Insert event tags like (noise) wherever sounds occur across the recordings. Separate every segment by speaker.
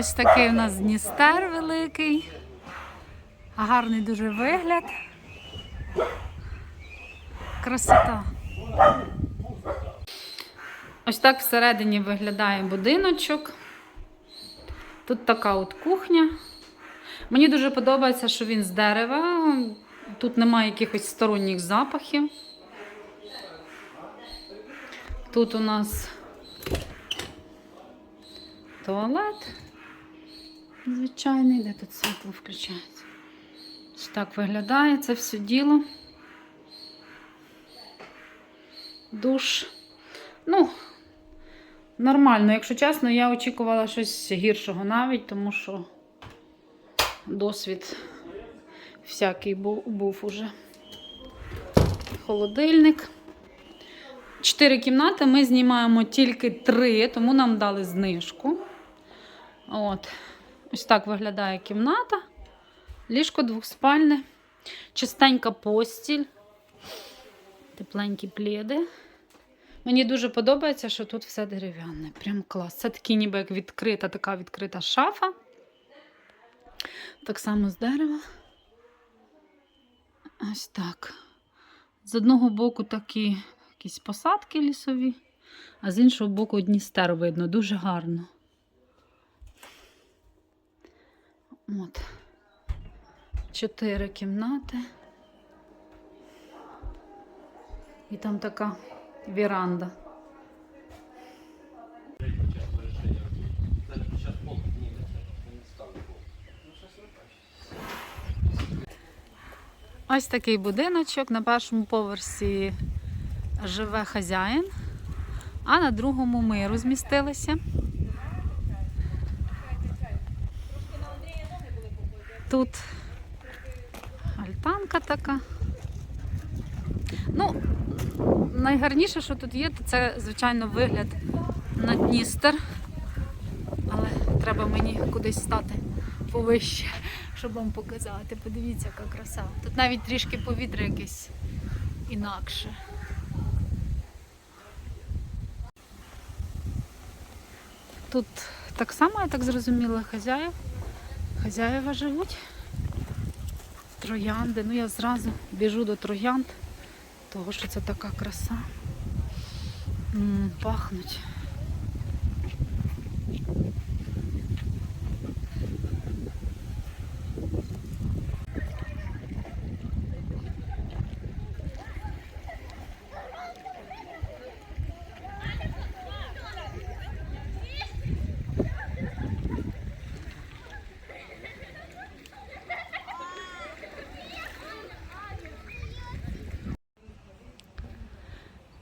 Speaker 1: Ось такий у нас Дністер великий. Гарний дуже вигляд. Красота. Ось так всередині виглядає будиночок. Тут така от кухня. Мені дуже подобається, що він з дерева. Тут немає якихось сторонніх запахів. Тут у нас туалет. Звичайний, де тут світло включається. Ось так виглядає це все діло. Душ. Ну, нормально, якщо чесно, я очікувала щось гіршого навіть, тому що досвід всякий був, був уже. Холодильник. Чотири кімнати ми знімаємо тільки три, тому нам дали знижку. От. Ось так виглядає кімната. Ліжко двохспальне, чистенька постіль, тепленькі пледи. Мені дуже подобається, що тут все дерев'яне. Прям клас. Це такі ніби як відкрита, така відкрита шафа. Так само з дерева. Ось так. З одного боку такі якісь посадки лісові, а з іншого боку Дністер видно, дуже гарно. От. Чотири кімнати. І там така віранда. Ось такий будиночок. На першому поверсі живе хазяїн, а на другому ми розмістилися. Тут альтанка така. Ну, найгарніше, що тут є, це, звичайно, вигляд на Дністер. Але треба мені кудись стати повище, щоб вам показати. Подивіться, яка краса. Тут навіть трішки повітря якесь інакше. Тут так само, я так зрозуміла, хазяїв. Хазяєва живуть. Троянди. Ну я зразу біжу до троянд, того що це така краса. М, пахнуть.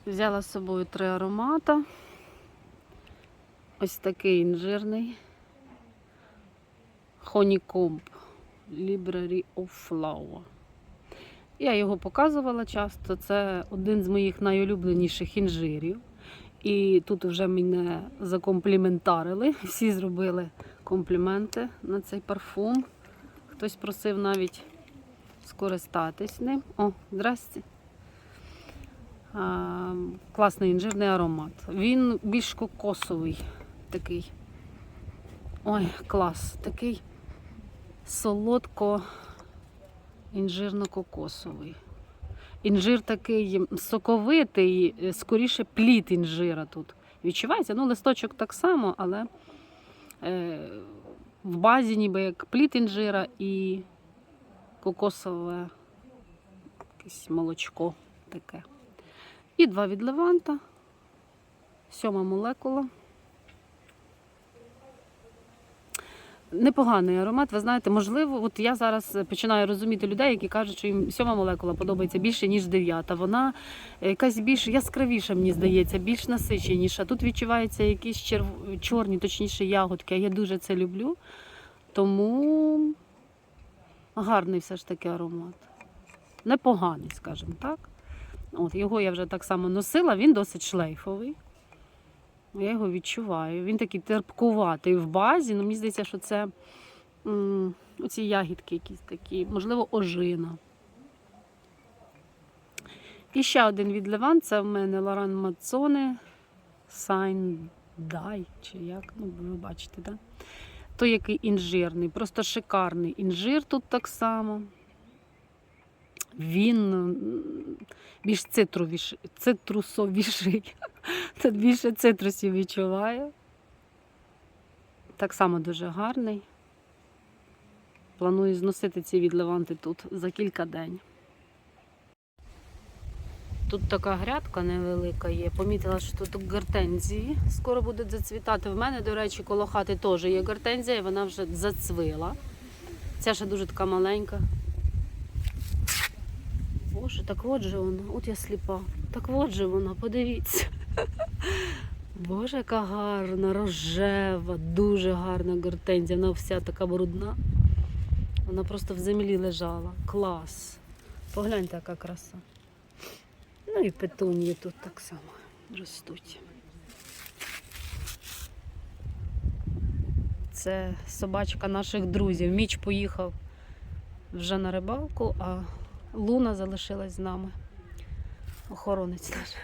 Speaker 1: Взяла з собою три аромата. Ось такий інжирний. Honeycomb Library of Flower. Я його показувала часто. Це один з моїх найулюбленіших інжирів. І тут вже мене закомпліментарили. (laughs) Всі зробили компліменти на цей парфум. Хтось просив навіть скористатись ним. О, здрасте. Класний інжирний аромат. Він більш кокосовий такий. Ой, клас. Такий солодко інжирно-кокосовий. Інжир такий соковитий, скоріше плід інжира тут. Відчувається? Ну, листочок так само, але е, в базі ніби як плід інжира і кокосове якесь молочко таке. І два від леванта, сьома молекула. Непоганий аромат, ви знаєте, можливо, от я зараз починаю розуміти людей, які кажуть, що їм сьома молекула подобається більше, ніж дев'ята. Вона якась більш яскравіша, мені здається, більш насиченіша. Тут відчуваються якісь черв... чорні, точніше, ягодки. а Я дуже це люблю. Тому гарний все ж таки аромат. Непоганий, скажімо так. От, Його я вже так само носила, він досить шлейфовий. Я його відчуваю. Він такий терпкуватий в базі. Ну, Мені здається, що це м, оці ягідки якісь такі, можливо, ожина. І ще один від Леван, це в мене Лоран Мацоне Сайн Дай, чи як, ну, ви бачите, так? Той який інжирний, просто шикарний. Інжир тут так само. Він більш цитрувіший, цитрусовіший. (laughs) Тут більше цитрусів відчуваю. Так само дуже гарний. Планую зносити ці відливанти тут за кілька день. Тут така грядка невелика є. Помітила, що тут гортензії скоро будуть зацвітати. В мене, до речі, коло хати теж є гортензія, і вона вже зацвила. Ця ще дуже така маленька. Боже, так от же вона, от я сліпа. Так от же вона, подивіться. Боже, яка гарна, рожева, дуже гарна гортензія. Вона вся така брудна. Вона просто в землі лежала. Клас. Погляньте, яка краса. Ну і петунії тут так само ростуть. Це собачка наших друзів. Міч поїхав вже на рибалку, а Луна залишилась з нами. Охоронець наш.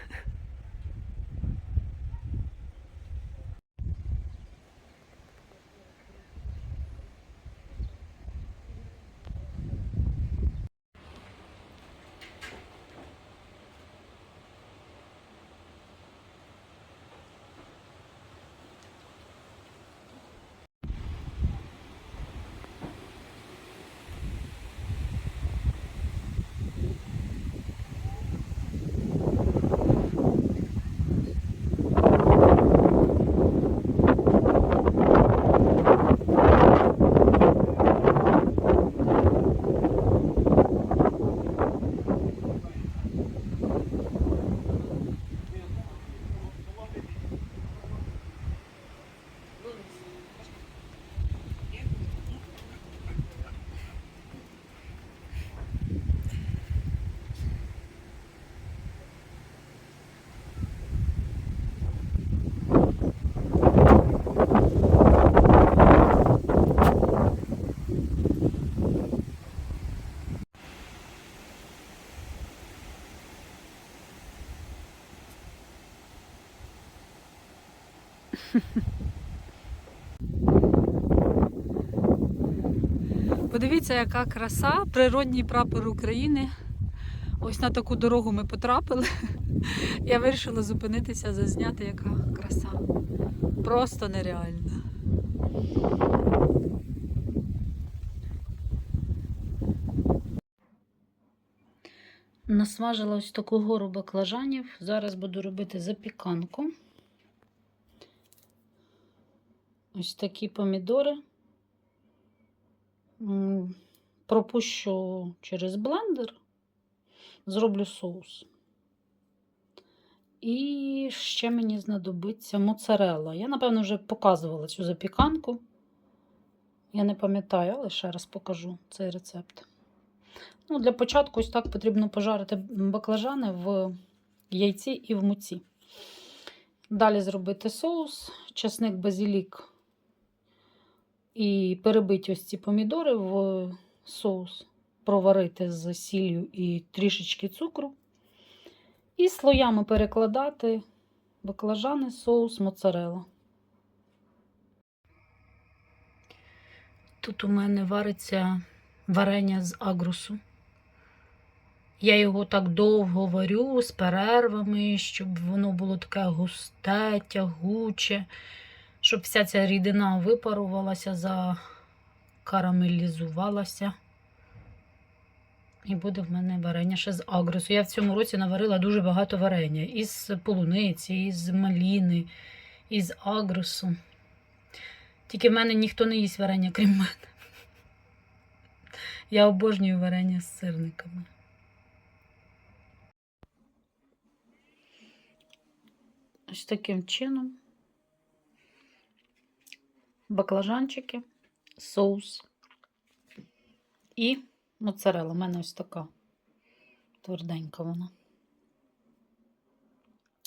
Speaker 1: (laughs)
Speaker 2: Подивіться, яка краса, природній прапор України. Ось на таку дорогу ми потрапили. (laughs) Я вирішила зупинитися, зазняти, яка краса. Просто нереальна.
Speaker 1: Насмажила ось таку гору баклажанів. Зараз буду робити запіканку. Ось такі помідори. Пропущу через блендер, зроблю соус. І ще мені знадобиться моцарелла. Я, напевно, вже показувала цю запіканку. Я не пам'ятаю, але ще раз покажу цей рецепт. Ну, для початку ось так потрібно пожарити баклажани в яйці і в муці. Далі зробити соус, часник, базилік і перебити ось ці помідори в соус, проварити з сіллю і трішечки цукру. І слоями перекладати баклажани, соус, моцарелла. Тут у мене вариться варення з агрусу. Я його так довго варю з перервами, щоб воно було таке густе, тягуче, щоб вся ця рідина випарувалася, закарамелізувалася. І буде в мене варення ще з агрусу. Я в цьому році наварила дуже багато варення. Із полуниці, із маліни, із агрусу. Тільки в мене ніхто не їсть варення, крім мене. Я обожнюю варення з сирниками. Ось таким чином. Баклажанчики, соус і моцарелла. У мене ось така тверденька вона.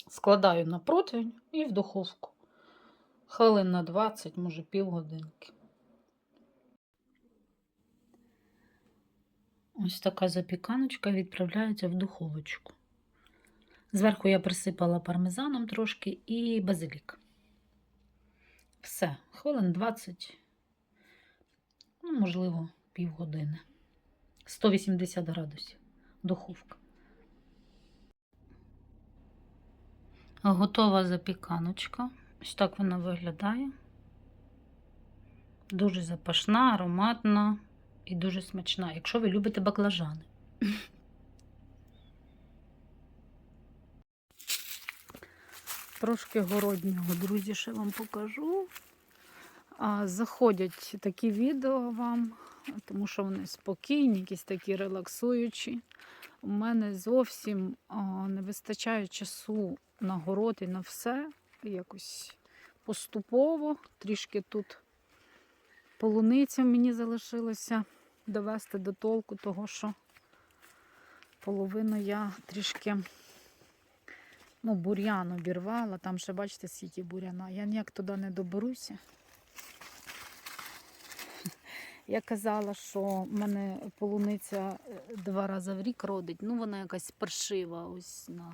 Speaker 1: Складаю на противень і в духовку. Хвилин на 20, може півгодинки. Ось така запіканочка відправляється в духовочку. Зверху я присипала пармезаном трошки і базилік. Все, хвилин 20
Speaker 3: можливо, півгодини. 180 градусів. Духовка. Готова запіканочка. Ось так вона виглядає. Дуже запашна, ароматна і дуже смачна, якщо ви любите баклажани.
Speaker 1: Трошки городнього, друзі, ще вам покажу. Заходять такі відео вам, тому що вони спокійні, якісь такі релаксуючі. У мене зовсім не вистачає часу на город і на все. Якось поступово, трішки тут полуницю мені залишилося довести до толку, того що половину я трішки ну, бур'ян обірвала. Там ще, бачите, скільки бур'яна. Я ніяк туди не доберуся. (laughs) Я казала, що в мене полуниця е, два рази в рік родить. Ну, вона якась паршива ось на,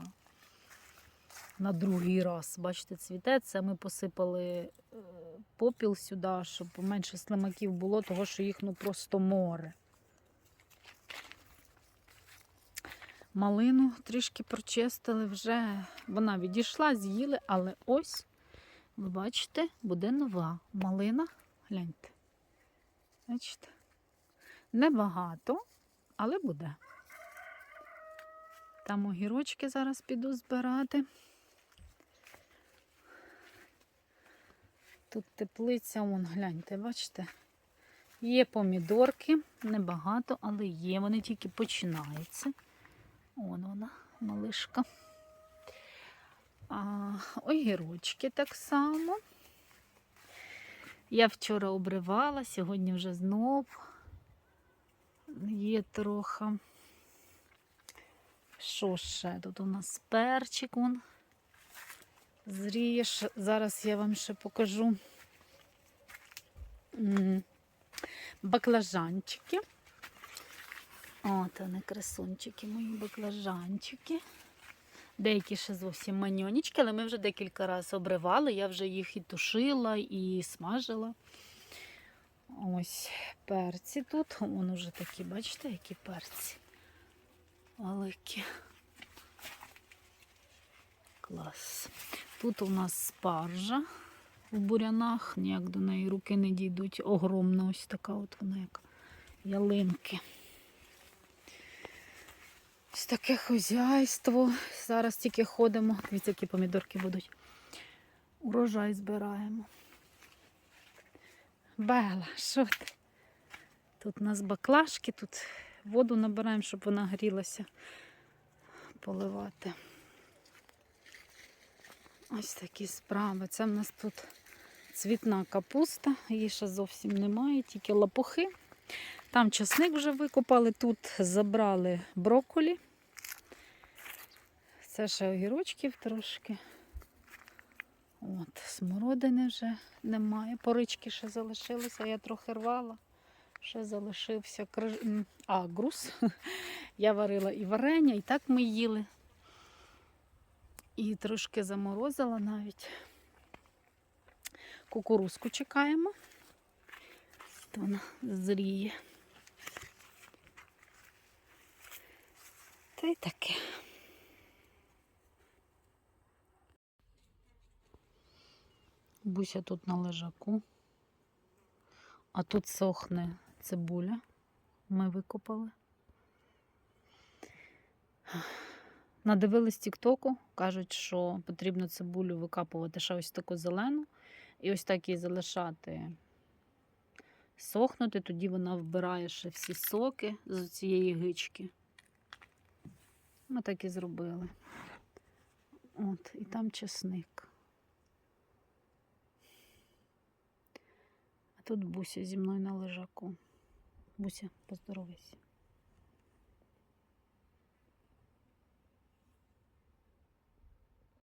Speaker 1: на другий раз. Бачите, цвіте. Це ми посипали е, попіл сюди, щоб менше слимаків було, того що їх ну просто море. Малину трішки прочистили вже. Вона відійшла, з'їли, але ось, ви бачите, буде нова малина. Гляньте. Бачите? Небагато, але буде. Там огірочки зараз піду збирати. Тут теплиця, вон, гляньте, бачите? Є помідорки, небагато, але є. Вони тільки починаються. Вон вона, малишка. А, огірочки так само. Я вчора обривала, сьогодні вже знов є трохи. Що ще? Тут у нас перчик вон. Зріє. Зараз я вам ще покажу баклажанчики. От вони красунчики, мої баклажанчики. Деякі ще зовсім маньонічки, але ми вже декілька разів обривали. Я вже їх і тушила, і смажила. Ось перці тут. Вон уже такі, бачите, які перці. Великі. Клас. Тут у нас спаржа в бурянах, ніяк до неї руки не дійдуть. Огромна ось така от вона як ялинки. Ось таке хозяйство. Зараз тільки ходимо. Дивіться, які помідорки будуть. Урожай збираємо. Бела, що ти? Тут у нас баклажки, тут воду набираємо, щоб вона грілася. Поливати. Ось такі справи. Це в нас тут цвітна капуста, її ще зовсім немає, тільки лопухи. Там часник вже викопали, тут забрали брокколі. Це ще огірочків трошки. От, смородини вже немає. Порички ще залишилися, я трохи рвала. Ще залишився криж... м, агрус. (laughs) Я варила і варення, і так ми їли. І трошки заморозила навіть. Кукурузку чекаємо. То вона зріє. Та й таке. Буся тут на лежаку. А тут сохне цибуля. Ми викопали. Надивились Тіктоку, кажуть, що потрібно цибулю викапувати ще ось таку зелену. І ось так її залишати сохнути, тоді вона вбирає ще всі соки з цієї гички. Ми так і зробили. От, і там чесник. А тут Буся зі мною на лежаку. Буся, поздоровайся.